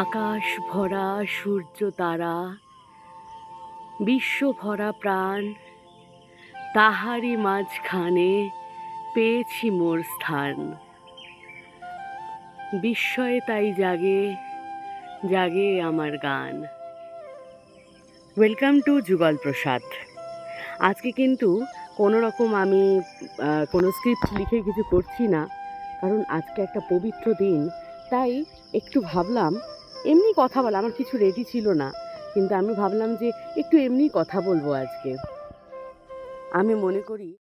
আকাশ ভরা সূর্য তারা, বিশ্ব ভরা প্রাণ তাহারি মাঝখানে পেয়েছি মোর স্থান। বিস্ময়ে তাই জাগে জাগে আমার গান। ওয়েলকাম টু যুগল প্রসাদ। আজকে কিন্তু কোনো রকম আমি কোনো স্ক্রিপ্ট লিখে কিছু করছি না, কারণ আজকে একটা পবিত্র দিন, তাই একটু ভাবলাম এমনি কথা বলা, আমার কিছু রেডি ছিল না। কিন্তু আমি ভাবলাম যে একটু এমনি কথা বলব আজকে। আমি মনে করি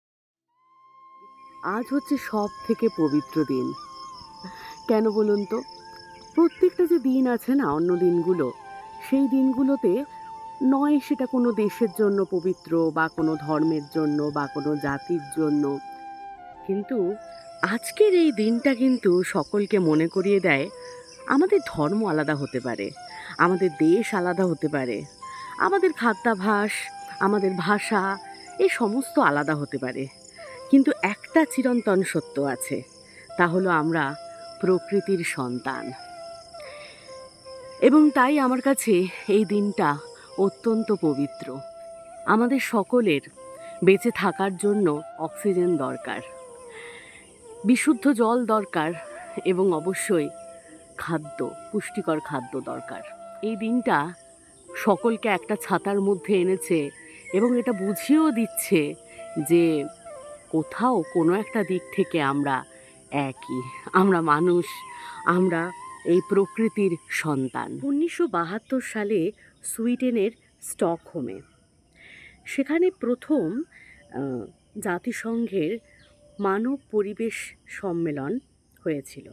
আজ হচ্ছে সব থেকে পবিত্র দিন। কেন বলুন তো? প্রত্যেকটা যে দিন আছে না, অন্য দিনগুলো, সেই দিনগুলোতে নয় সেটা কোনো দেশের জন্য পবিত্র বা কোনো ধর্মের জন্য বা কোনো জাতির জন্য। কিন্তু আজকের এই দিনটা কিন্তু সকলকে মনে করিয়ে দেয় আমাদের ধর্ম আলাদা হতে পারে, আমাদের দেশ আলাদা হতে পারে, আমাদের খাদ্যাভাস, আমাদের ভাষা এই সমস্ত আলাদা হতে পারে। কিন্তু একটা চিরন্তন সত্য আছে, তা হলো আমরা প্রকৃতির সন্তান। এবং তাই আমার কাছে এই দিনটা অত্যন্ত পবিত্র। আমাদের সকলের বেঁচে থাকার জন্য অক্সিজেন দরকার, বিশুদ্ধ জল দরকার এবং অবশ্যই খাদ্য, পুষ্টিকর খাদ্য দরকার। এই দিনটা সকলকে একটা ছাতার মধ্যে এনেছে এবং এটা বুঝিয়েও দিচ্ছে যে কোথাও কোনো একটা দিক থেকে আমরা একই, আমরা মানুষ, আমরা এই প্রকৃতির সন্তান। উনিশশো বাহাত্তর সালে সুইডেনের স্টকহোমে। সেখানে প্রথম জাতিসংঘের মানব পরিবেশ সম্মেলন হয়েছিল।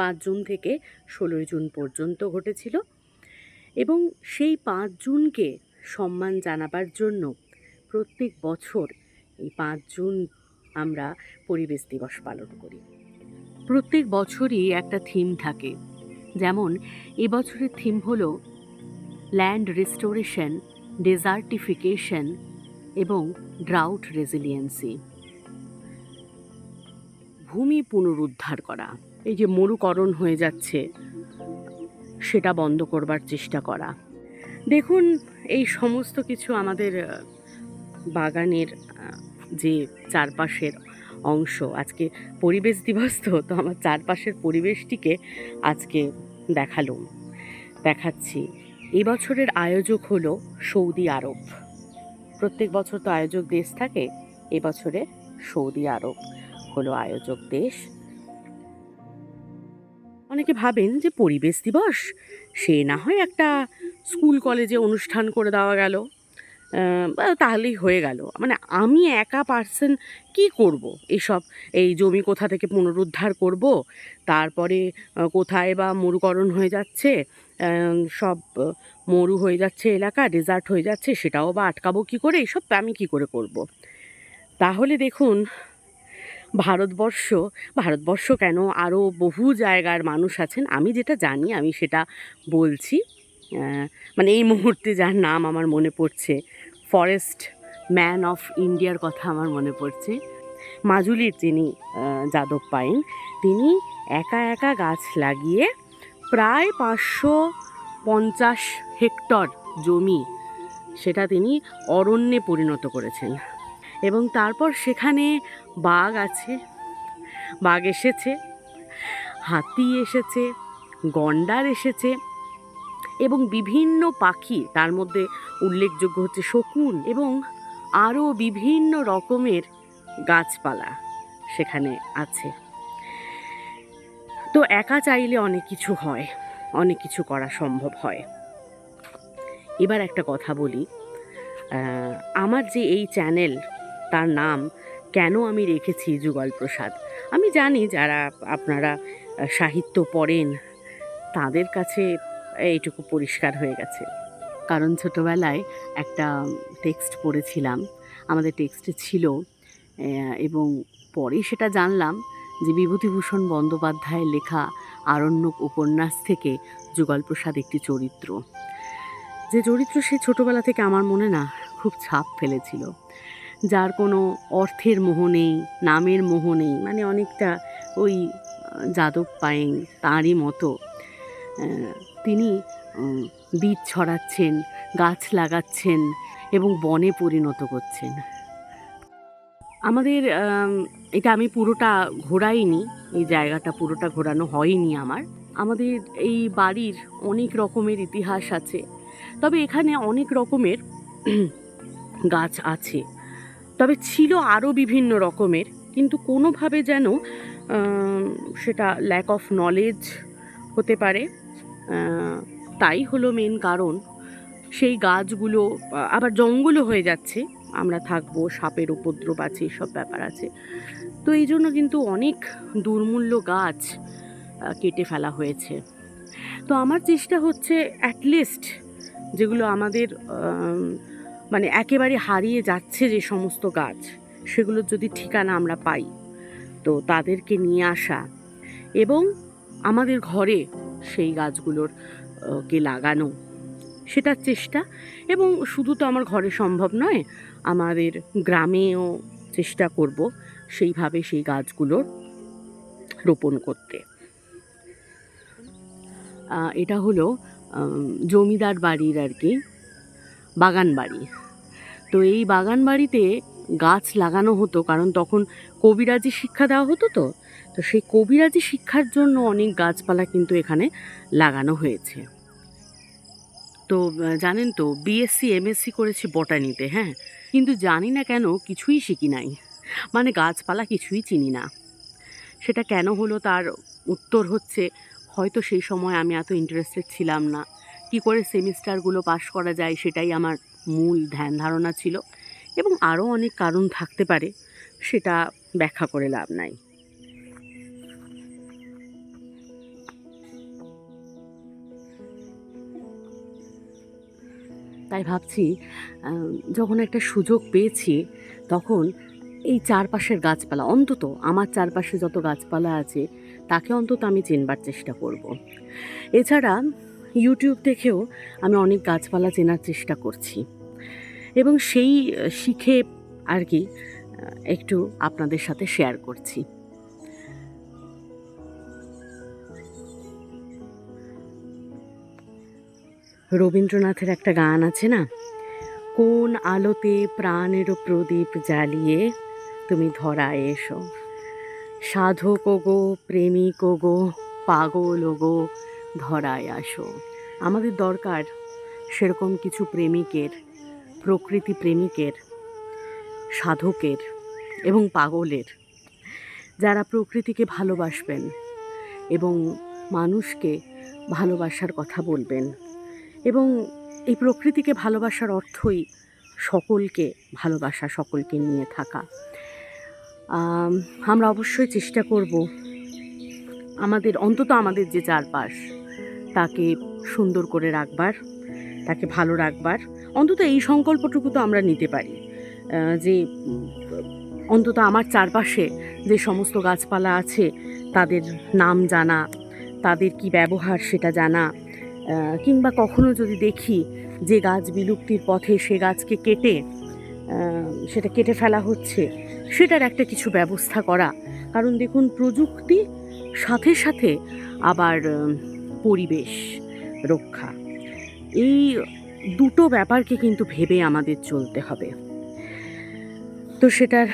পাঁচ জুন থেকে ষোলোই জুন পর্যন্ত ঘটেছিল এবং সেই পাঁচ জুনকে সম্মান জানাবার জন্য প্রত্যেক বছর এই পাঁচ জুন আমরা পরিবেশ দিবস পালন করি। প্রত্যেক বছরই একটা থিম থাকে। যেমন এবছরের থিম হলো ল্যান্ড রেস্টোরেশন ডেজার্টিফিকেশন এবং ড্রাউট রেজিলিয়েন্সি ভূমি পুনরুদ্ধার করা। এই যে মরুকরণ হয়ে যাচ্ছে, সেটা বন্ধ করবার চেষ্টা করা। দেখুন, এই সমস্ত কিছু আমাদের বাগানের যে চারপাশের অংশ, আজকে পরিবেশ দিবস তো তো আমার চারপাশের পরিবেশটিকে আজকে দেখালুম দেখাচ্ছি। এবছরের আয়োজক হলো সৌদি আরব। প্রত্যেক বছর তো আয়োজক দেশ থাকে, এবছরে সৌদি আরব হলো আয়োজক দেশ। অনেকে ভাবেন যে পরিবেশ দিবস, সে না হয় একটা স্কুল কলেজে অনুষ্ঠান করে দেওয়া গেল তাহলেই হয়ে গেল। মানে আমি একা পার্সন কি করব? এসব, এই জমি কোথা থেকে পুনরুদ্ধার করব? তারপরে কোথায় বা মরুকরণ হয়ে যাচ্ছে? সব, মরু হয়ে যাচ্ছে এলাকা ডেজার্ট হয়ে যাচ্ছে, সেটাও বা আটকাবো কি করে? এসব আমি কি করে করব? তাহলে দেখুন ভারতবর্ষ ভারতবর্ষ কেন আরও বহু জায়গার মানুষ আছেন? আমি যেটা জানি, আমি সেটা বলছি। মানে এই মুহূর্তে যার নাম আমার মনে পড়ছে ফরেস্ট ম্যান অফ ইন্ডিয়ার কথা আমার মনে পড়ছে। মাজুলির যিনি যাদব পায়েন, তিনি একা একা গাছ লাগিয়ে প্রায় পাঁচশো পঞ্চাশ হেক্টর জমি, সেটা তিনি অরণ্যে পরিণত করেছেন। এবং তারপর সেখানে বাঘ আছে। বাঘ এসেছে, হাতি এসেছে, গন্ডার এসেছে এবং বিভিন্ন পাখি, তার মধ্যে উল্লেখযোগ্য হচ্ছে শকুন এবং আরও বিভিন্ন রকমের গাছপালা সেখানে আছে। তো একা চাইলে অনেক কিছু হয়, অনেক কিছু করা সম্ভব হয়। এবার একটা কথা বলি আমার যে এই চ্যানেল তার নাম কেন আমি রেখেছি যুগল প্রসাদ আমি জানি যারা আপনারা সাহিত্য পড়েন, তাদের কাছে এইটুকু পরিষ্কার হয়ে গেছে। কারণ ছোটোবেলায় একটা টেক্সট পড়েছিলাম, আমাদের টেক্সটে ছিল এবং পরে সেটা জানলাম যে বিভূতিভূষণ বন্দ্যোপাধ্যায়ের লেখা আরণ্যক উপন্যাস থেকে যুগল প্রসাদ একটি চরিত্র। যে চরিত্র সে ছোটোবেলা থেকে আমার মনে না, খুব ছাপ ফেলেছিল। যার কোনো অর্থের মোহ নেই, নামের মোহ নেই মানে অনেকটা ওই যাদব পায়েং তাঁরই মতো। তিনি বীজ ছড়াচ্ছেন, গাছ লাগাচ্ছেন এবং বনে পরিণত করছেন। আমাদের এটা আমি পুরোটা ঘোরাইনি, এই জায়গাটা পুরোটা ঘোরানো হয়নি আমার। আমাদের এই বাড়ির অনেক রকমের ইতিহাস আছে, তবে এখানে অনেক রকমের গাছ আছে। তবে ছিল আরও বিভিন্ন রকমের কিন্তু কোনোভাবে যেন সেটা ল্যাক অফ নলেজ হতে পারে। তাই হলো মেন কারণ। সেই গাছগুলো আবার জঙ্গলও হয়ে যাচ্ছে। আমরা থাকব সাপের উপদ্রব আছে সব ব্যাপার আছে। তো এই জন্য কিন্তু অনেক দুর্মূল্য গাছ কেটে ফেলা হয়েছে। তো আমার চেষ্টা হচ্ছে অ্যাটলিস্ট যেগুলো আমাদের আম, মানে একেবারে হারিয়ে যাচ্ছে যে সমস্ত গাছ, সেগুলোর যদি ঠিকানা আমরা পাই, তো তাদেরকে নিয়ে আসা এবং আমাদের ঘরে সেই গাছগুলোর কে লাগানো, সেটার চেষ্টা এবং শুধু তো আমার ঘরে সম্ভব নয়, আমাদের গ্রামেও চেষ্টা করব সেইভাবে সেই গাছগুলোর রোপণ করতে। এটা হলো জমিদার বাড়ির আর কি বাগান বাড়ি তো এই বাগান বাড়িতে গাছ লাগানো হতো, কারণ তখন কবিরাজি শিক্ষা দেওয়া হতো তো। তো সেই কবিরাজি শিক্ষার জন্য অনেক গাছপালা কিন্তু এখানে লাগানো হয়েছে। তো জানেন তো বিএসসি এমএসসি করেছি বটানিতে হ্যাঁ? কিন্তু জানি না কেন কিছুই শিখি নাই। মানে গাছপালা কিছুই চিনি না। সেটা কেন হলো তার উত্তর হচ্ছে, হয়তো সেই সময় আমি এত ইন্টারেস্টেড ছিলাম না। কি করে সেমিস্টারগুলো পাশ করা যায় সেটাই আমার মূল ধ্যান ধারণা ছিল এবং আরও অনেক কারণ থাকতে পারে, সেটা ব্যাখ্যা করে লাভ নাই তাই ভাবছি যখন একটা সুযোগ পেয়েছি, তখন এই চারপাশের গাছপালা, অন্তত আমার চারপাশে যত গাছপালা আছে, তাকে অন্তত আমি চেনবার চেষ্টা করব। এছাড়া ইউটিউব দেখেও আমি অনেক গাছপালা চেনার চেষ্টা করছি। এবং সেই শিখে আর কি একটু আপনাদের সাথে শেয়ার করছি। রবীন্দ্রনাথের একটা গান আছে না? কোন আলোতে প্রাণেরও প্রদীপ জ্বালিয়ে তুমি ধরায় এসো। সাধক গো প্রেমিক গো পাগল গো ধরায় আসো। আমাদের দরকার সেরকম কিছু প্রেমিকের, প্রকৃতি প্রেমিকের, সাধকের এবং পাগলের, যারা প্রকৃতিকে ভালোবাসবেন এবং মানুষকে ভালোবাসার কথা বলবেন। এবং এই প্রকৃতিকে ভালোবাসার অর্থই সকলকে ভালোবাসা, সকলকে নিয়ে থাকা। আমরা অবশ্যই চেষ্টা করব। আমাদের, অন্তত আমাদের যে চারপাশ তাকে সুন্দর করে রাখবার, তাকে ভালো রাখবার। অন্তত এই সংকল্পটুকু তো আমরা নিতে পারি। যে অন্তত আমার চারপাশে যে সমস্ত গাছপালা আছে, তাদের নাম জানা, তাদের কি ব্যবহার সেটা জানা কিংবা কখনো যদি দেখি যে গাছ বিলুপ্তির পথে সে গাছকে কেটে সেটা কেটে ফেলা হচ্ছে, সেটার একটা কিছু ব্যবস্থা করা। কারণ দেখুন, প্রযুক্তি সাথে সাথে আবার পরিবেশ রক্ষা। এই দুটো ব্যাপারকে কিন্তু ভেবে আমাদের চলতে হবে। তো সেটার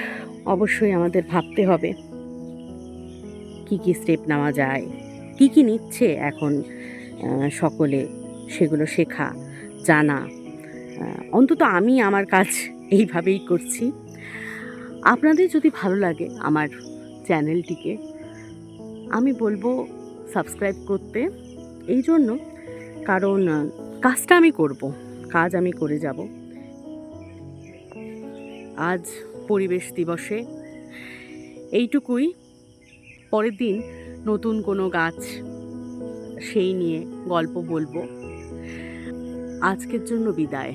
অবশ্যই আমাদের ভাবতে হবে। কি কি স্টেপ নেওয়া যায়? কি কি নিচ্ছে এখন সকলে সেগুলো শেখা, জানা? অন্তত আমি আমার কাজ এইভাবেই করছি। আপনাদের যদি ভালো লাগে আমার চ্যানেলটিকে, আমি বলব সাবস্ক্রাইব করতে। এই জন্য কারণ কাজটা আমি করব, কাজ আমি করে যাব। আজ পরিবেশ দিবসে। এইটুকুই। পরের দিন নতুন কোনো গাছ সেই নিয়ে গল্প বলব। আজকের জন্য বিদায়।